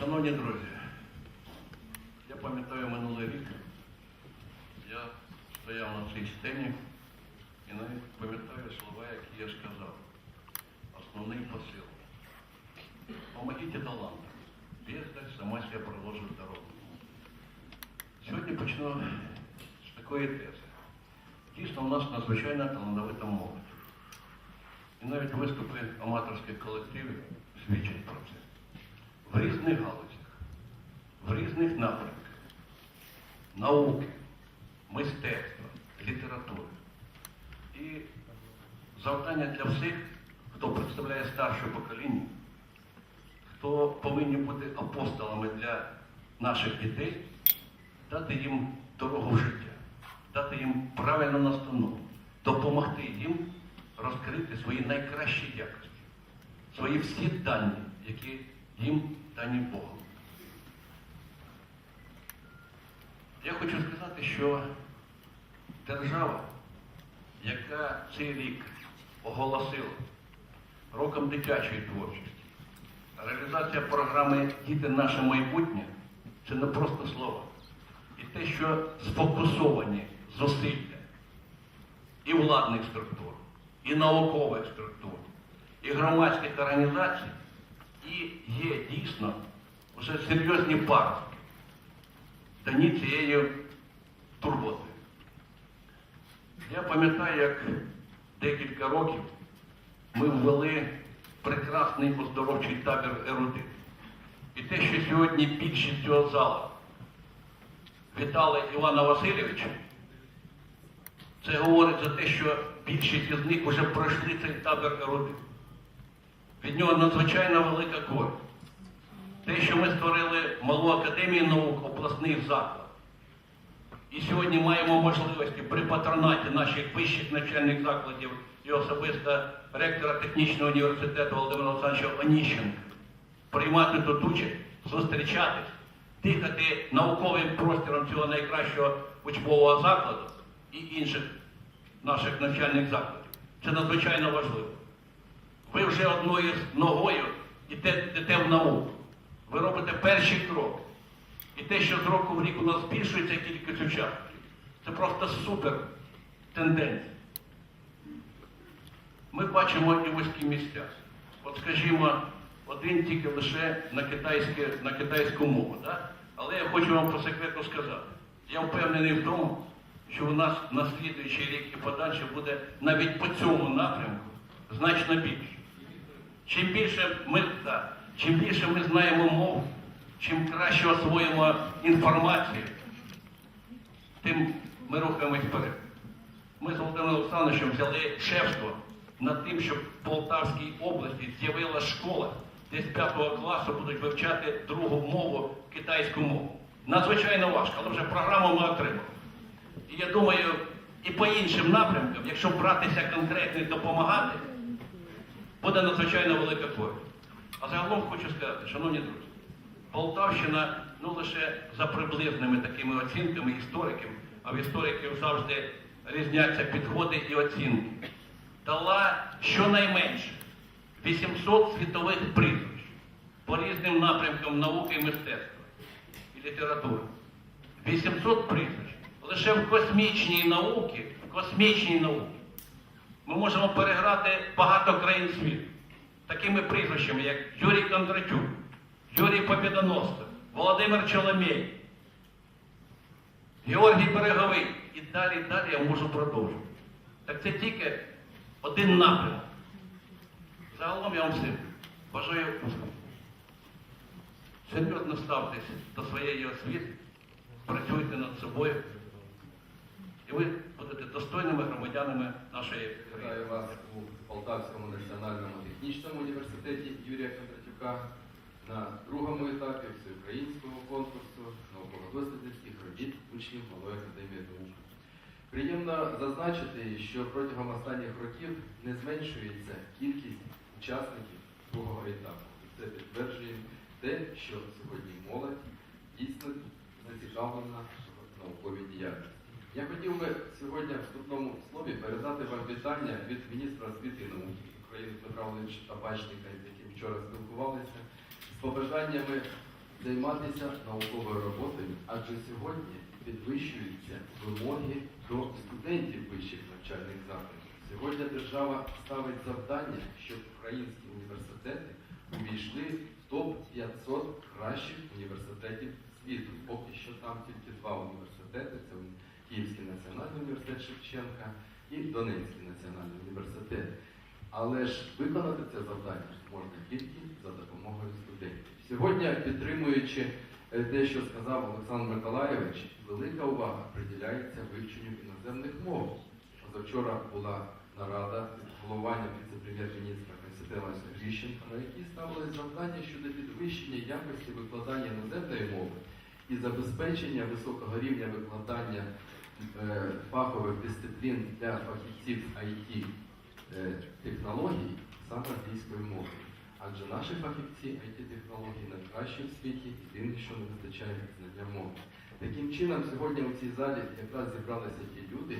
Шановні друзі, я пам'ятаю минулий рік, я стояв на цій сцені і навіть пам'ятаю слова, які я сказав. Основний посил. Помогите талантам. Бездарь сама себе проложить дорогу. Сьогодні почну з такої тези. Дійсно, у нас надзвичайно талановита молодь. І навіть виступи аматорських колективів свідчать про це. В різних галузях, в різних напрямках науки, мистецтва, літератури. І завдання для всіх, хто представляє старше покоління, хто повинні бути апостолами для наших дітей, дати їм дорогу в життя, дати їм правильну настанову, допомогти їм розкрити свої найкращі якості, свої всі дані, які їм дані Богом. Я хочу сказати, що держава, яка цей рік оголосила роком дитячої творчості, реалізація програми Діти наше майбутнє це не просто слова. І те, що сфокусовані зусилля і владних структур, і наукових структур, і громадських організацій, і є дійсно вже серйозні парки, дані цією турботою. Я пам'ятаю, як декілька років ми ввели прекрасний оздоровчий табір ерудит. І те, що сьогодні більшість цього зала вітали Івана Васильовича, це говорить за те, що більшість із них вже пройшли цей табір ерудит. Від нього надзвичайно велика користь. Те, що ми створили малу академію наук, обласний заклад. І сьогодні маємо можливості при патронаті наших вищих навчальних закладів і особисто ректора технічного університету Володимира Олександровича Оніщенка приймати тут участь, зустрічатись, дихати науковим простором цього найкращого учбового закладу і інших наших навчальних закладів. Це надзвичайно важливо. Ви вже одною ногою йдете в науку. Ви робите перші кроки. І те, що з року в рік у нас збільшується кількість учасників, це просто супер тенденція. Ми бачимо і вузькі місця. От скажімо, один тільки лише на, китайське, на китайську мову. Да? Але я хочу вам по секрету сказати. Я впевнений в тому, що у нас на слідуючий рік і подальше буде навіть по цьому напрямку значно більше. Чим більше ми, чим більше ми знаємо мов, чим краще освоїмо інформацію, тим ми рухаємось вперед. Ми з Володимиром Олександровичем взяли шефство над тим, щоб в Полтавській області з'явилася школа, де з 5 класу будуть вивчати другу мову, китайську мову. Надзвичайно важко, але вже програму ми отримали. І я думаю, і по іншим напрямкам, якщо братися конкретно і допомагати, буде надзвичайно велика користь. А загалом хочу сказати, шановні друзі, Полтавщина ну лише за приблизними такими оцінками істориків, а в істориків завжди різняться підходи і оцінки, дала щонайменше 800 світових прізвищ по різним напрямкам науки і мистецтва і літератури. 800 прізвищ. Лише в космічній науці, в космічній науці ми можемо переграти багато країн світу такими прізвищами, як Юрій Кондратюк, Юрій Побєдоносцев, Володимир Чоломєй, Георгій Береговий і далі, і далі я можу продовжувати. Так це тільки один напрямок. Загалом я вам всім бажаю успіху. Серйозно ставтесь до своєї освіти, працюйте над собою, і ви будете достойними громадянами нашої країни. Вітаю вас у Полтавському національному технічному університеті Юрія Кондратюка на другому етапі всеукраїнського конкурсу науково-дослідницьких робіт учнів Малої академії наук. Приємно зазначити, що протягом останніх років не зменшується кількість учасників другого етапу. І це підтверджує те, що сьогодні молодь дійсно зацікавлена в науковій діяльності. Я хотів би сьогодні в вступному слові передати вам вітання від міністра освіти і науки України Дмитра Володимировича Табачника, з яким вчора спілкувалися, з побажаннями займатися науковою роботою, адже сьогодні підвищуються вимоги до студентів вищих навчальних закладів. Сьогодні держава ставить завдання, щоб українські університети увійшли в топ-500 кращих університетів світу. Поки що там тільки два університети: це Київський національний університет Шевченка і Донецький національний університет. Але ж виконати це завдання можна тільки за допомогою студентів. Сьогодні, підтримуючи е, те, що сказав Олександр Миколайович, велика увага приділяється вивченню іноземних мов. Позавчора була нарада під головуванням віце-прем'єр-міністра Конституціона Гріщенка, на якій ставилось завдання щодо підвищення якості викладання іноземної мови і забезпечення високого рівня викладання фахових дисциплін для фахівців IT е, технологій саме англійською мовою. Адже наші фахівці IT-технологій найкращі в світі, єдине, що не вистачає знання мови. Таким чином, сьогодні у цій залі якраз зібралися ті люди,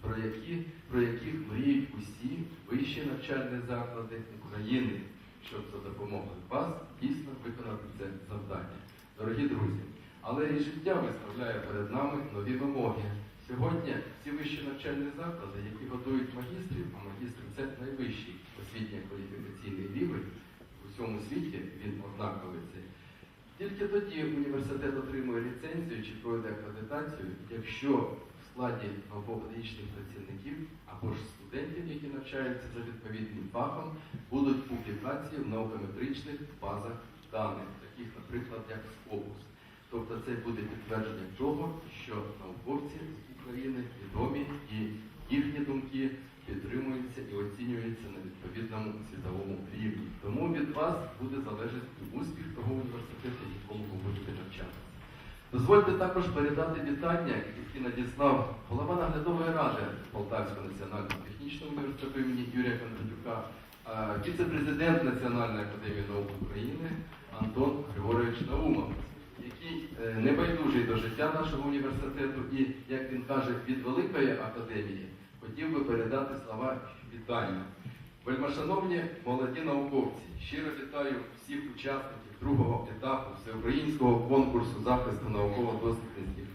про, які, про яких мріють усі вищі навчальні заклади України, щоб за допомогою вас дійсно виконати це завдання. Дорогі друзі, але і життя виставляє перед нами нові вимоги. Сьогодні всі вищі навчальні заклади, які готують магістрів, а магістр це найвищий освітньо-кваліфікаційний рівень у всьому світі, він однаковий. Тільки тоді університет отримує ліцензію чи пройде акредитацію, якщо в складі науково-педагогічних працівників або ж студентів, які навчаються за відповідним фахом, будуть публікації в наукометричних базах даних, таких, наприклад, як Scopus. Тобто це буде підтвердження того, що науковці України відомі і їхні думки підтримуються і оцінюються на відповідному світовому рівні. Тому від вас буде залежати успіх того університету, якому ви будете навчатися. Дозвольте також передати вітання, які надіслав голова наглядової ради Полтавського національного технічного університету імені Юрія Кондратюка, віце-президент Національної академії наук України Антон Григорович Наумов, який е, небайдужий до життя нашого університету і, як він каже, від Великої академії хотів би передати слова вітання. Вельмишановні молоді науковці, щиро вітаю всіх учасників другого етапу всеукраїнського конкурсу захисту науково-дослідницьких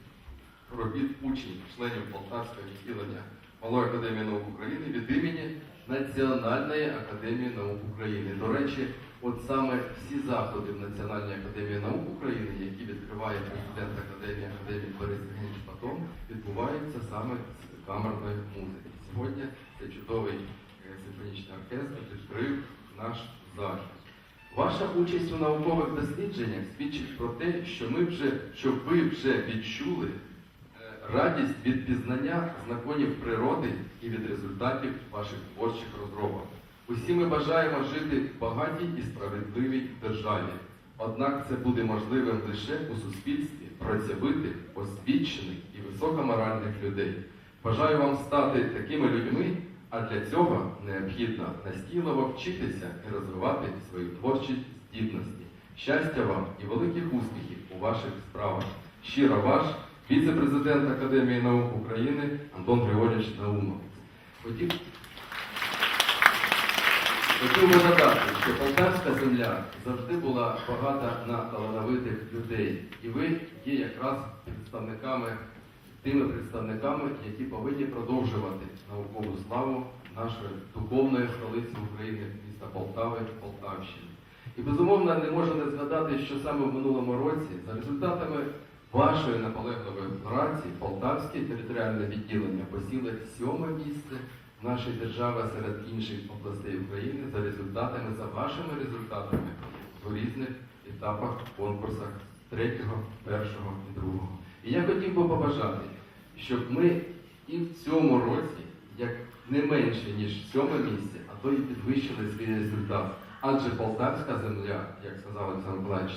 робіт учнів, членів Полтавського відділення Малої академії наук України від імені Національної академії наук України. До речі, от саме всі заходи в Національній академії наук України, які відкриває президент Академії Академії Борис Євгенович Патон, відбуваються саме з камерної музики. Сьогодні цей чудовий е, симфонічний оркестр відкрив наш захід. Ваша участь у наукових дослідженнях свідчить про те, що ми вже, що ви вже відчули е, радість від пізнання законів природи і від результатів ваших творчих розробок. Усі ми бажаємо жити в багатій і справедливій державі. Однак це буде можливим лише у суспільстві працьовитих, освічених і високоморальних людей. Бажаю вам стати такими людьми, а для цього необхідно настійливо вчитися і розвивати свої творчі здібності. Щастя вам і великих успіхів у ваших справах. Щиро ваш віце-президент Академії наук України Антон Григорьович Наумов. Хотів, би додати, що полтавська земля завжди була багата на талановитих людей, і ви є якраз представниками тими представниками, які повинні продовжувати наукову славу нашої духовної столиці України, міста Полтави, Полтавщини. І безумовно не можу не згадати, що саме в минулому році, за результатами вашої наполегливої праці, Полтавське територіальне відділення посіло сьоме місце нашої держави серед інших областей України за результатами, за вашими результатами в різних етапах, конкурсах третього, першого і другого. І я хотів би побажати, щоб ми і в цьому році, як не менше, ніж сьоме місце, а то і підвищили свій результат. Адже полтавська земля, як сказав Олександр Миколаївич,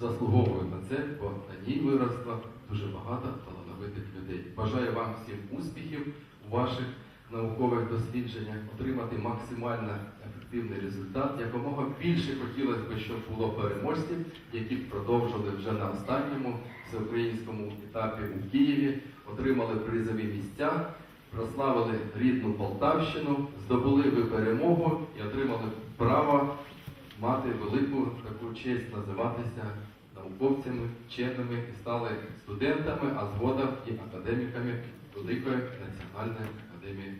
заслуговує на це, бо на ній виросло дуже багато талановитих людей. Бажаю вам всім успіхів у ваших наукових дослідженнях, отримати максимально ефективний результат. Якомога більше хотілося б, щоб було переможців, які б продовжили вже на останньому всеукраїнському етапі у Києві, отримали призові місця, прославили рідну Полтавщину, здобули ви перемогу і отримали право мати велику таку честь називатися науковцями, вченими і стали студентами, а згодом і академіками Великої Національної академії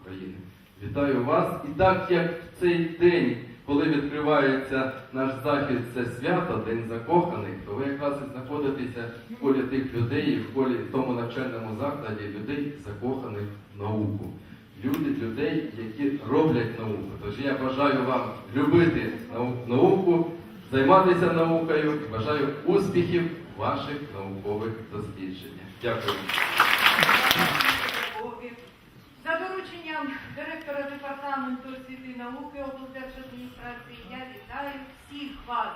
України. Вітаю вас! І так як в цей день, коли відкривається наш захід, це свято, День закоханих, то ви якраз і знаходитеся в колі тих людей, в колі в тому навчальному закладі людей, закоханих в науку. Люди, людей, які роблять науку. Тож я бажаю вам любити науку, займатися наукою і бажаю успіхів ваших наукових дослідженнях. Дякую. Директора департаменту освіти і науки облдержадміністрації я вітаю всіх вас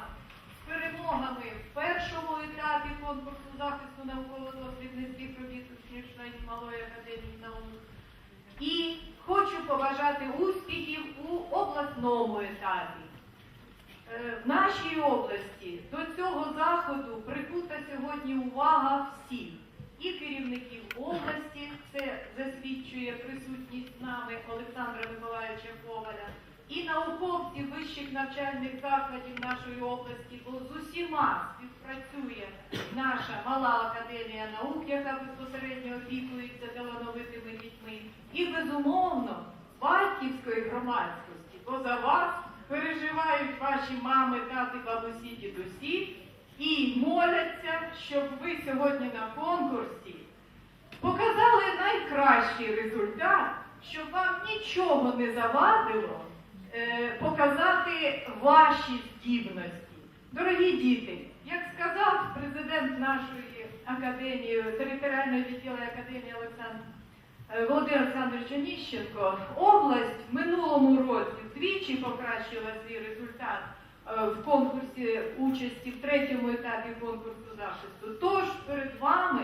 з перемогами в першому етапі конкурсу захисту науково-дослідницьких робіт членів Малої академії наук. І хочу побажати успіхів у обласному етапі. Е, В нашій області до цього заходу прикута сьогодні увага всіх і керівників області, це засвідчує присутність нами Олександра Миколаївича Коваля, і науковців вищих навчальних закладів нашої області, бо з усіма співпрацює наша мала академія наук, яка безпосередньо опікується талановитими дітьми, і безумовно батьківської громадськості, бо за вас переживають ваші мами, тати, бабусі, дідусі і моляться, щоб ви сьогодні на конкурсі показали найкращий результат, щоб вам нічого не завадило е, показати ваші здібності. Дорогі діти, як сказав президент нашої академії, територіальної відділу академії Олександр е, Володимир Олександрович Оніщенко, область в минулому році вдвічі покращила свій результат в конкурсі участі в третьому етапі конкурсу захисту. Тож перед вами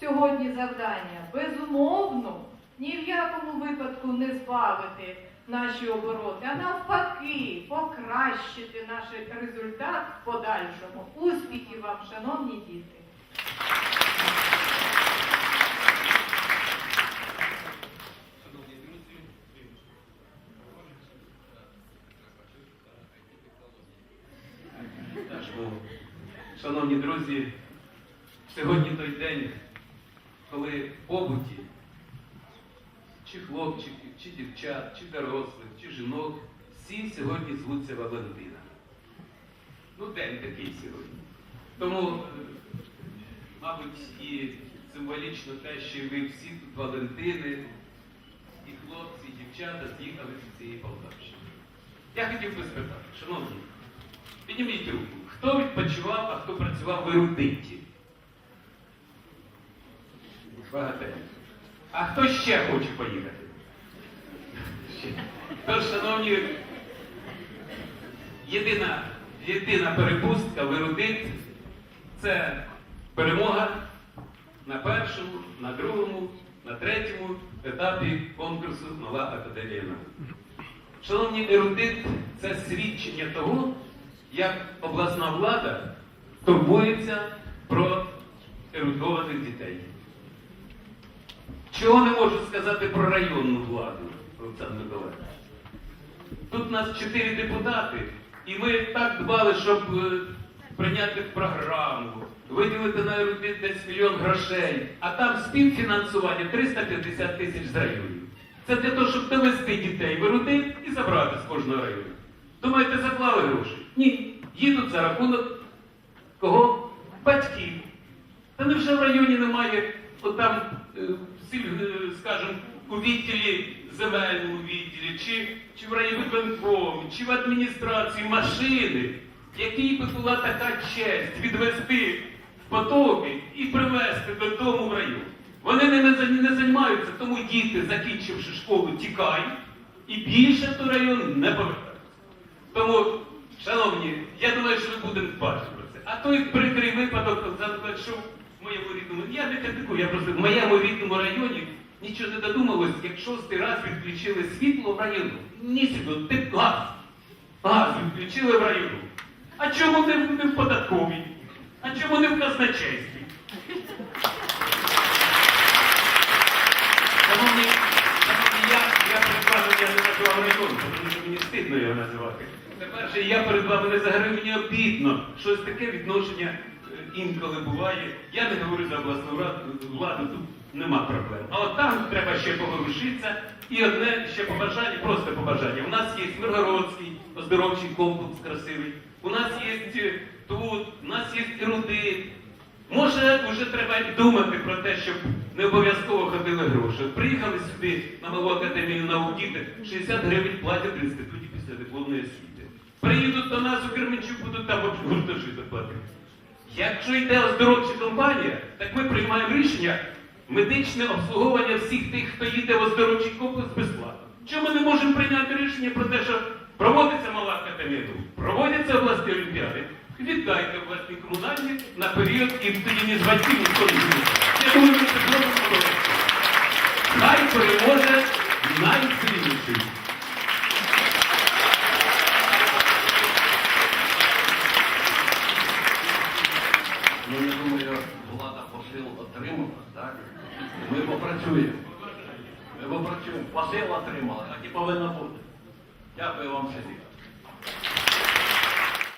сьогодні завдання безумовно ні в якому випадку не збавити наші обороти, а навпаки, покращити наш результат в подальшому. Успіхів вам, шановні діти! Шановні друзі, Нашому. Шановні друзі, сьогодні той день, коли побуті чи хлопчиків, чи дівчат, чи дорослих, чи жінок, всі сьогодні звуться Валентина. Ну, день такий сьогодні. Тому, е, мабуть, і символічно те, що ви всі тут Валентини, і хлопці, і дівчата з'їхали з цієї Полтавщини. Я хотів би спитати, шановні, підніміть руку. Хто відпочивав, а хто працював в ерудиті? Багатенько. А хто ще хоче поїхати? Тож, шановні, єдина, єдина перепустка в ерудит це перемога на першому, на другому, на третьому етапі конкурсу Нова Академія. Шановні ерудит, це свідчення того, як обласна влада турбується про ерудованих дітей. Чого не можу сказати про районну владу, Олександр Миколаївич? Тут нас чотири депутати, і ми так дбали, щоб е, прийняти програму, виділити на ерудит десь мільйон грошей, а там співфінансування 350 тисяч з районів. Це для того, щоб довести дітей в ерудит і забрати з кожного району. Думаєте, заклали гроші? Ні. Їдуть за рахунок кого? Батьків. Та невже в районі немає, отам, е, сіль- е, скажімо, у відділі земельному відділі, чи, чи в райвиконкомі, чи в адміністрації машини, якій би була така честь відвести в потоки і привезти додому в район. Вони ними за- не займаються, тому діти, закінчивши школу, тікають і більше в той район не повертаються. Тому, шановні, я думаю, що ми будемо дбати про це. А той прикрий випадок, що в моєму рідному, я не критикую, я просто в моєму рідному районі нічого не додумалось, як шостий раз відключили світло в району. Ні сюди, ти газ. Газ відключили в району. А чому не в податковій? А чому не в казначействі? Тепер інакше я перед вами не загорю, мені обідно. Щось таке відношення е, інколи буває. Я не говорю за обласну владу, тут нема проблем. А от там треба ще поворушитися. І одне ще побажання, просто побажання. У нас є Миргородський оздоровчий комплекс красивий. У нас є е, тут, у нас є ерудит. Може, вже треба думати про те, щоб не обов'язково ходили гроші. Приїхали сюди на Малу академію наук діти, 60 гривень платять в інституті після дипломної освіти. Приїдуть до нас у Кременчук, будуть там гуртожити платити. Якщо йде оздоровча компанія, так ми приймаємо рішення медичне обслуговування всіх тих, хто їде в оздоровчий комплекс безплатно. Чому ми не можемо прийняти рішення про те, що проводиться мала академія проводяться обласні олімпіади, віддайте обласні комунальні на період і тоді ні з батьків ніхто не буде. Це зробимо. Хай переможе найсильніший. працює. Ми попрацюємо. Васила отримала, так і повинно бути. Дякую вам всім.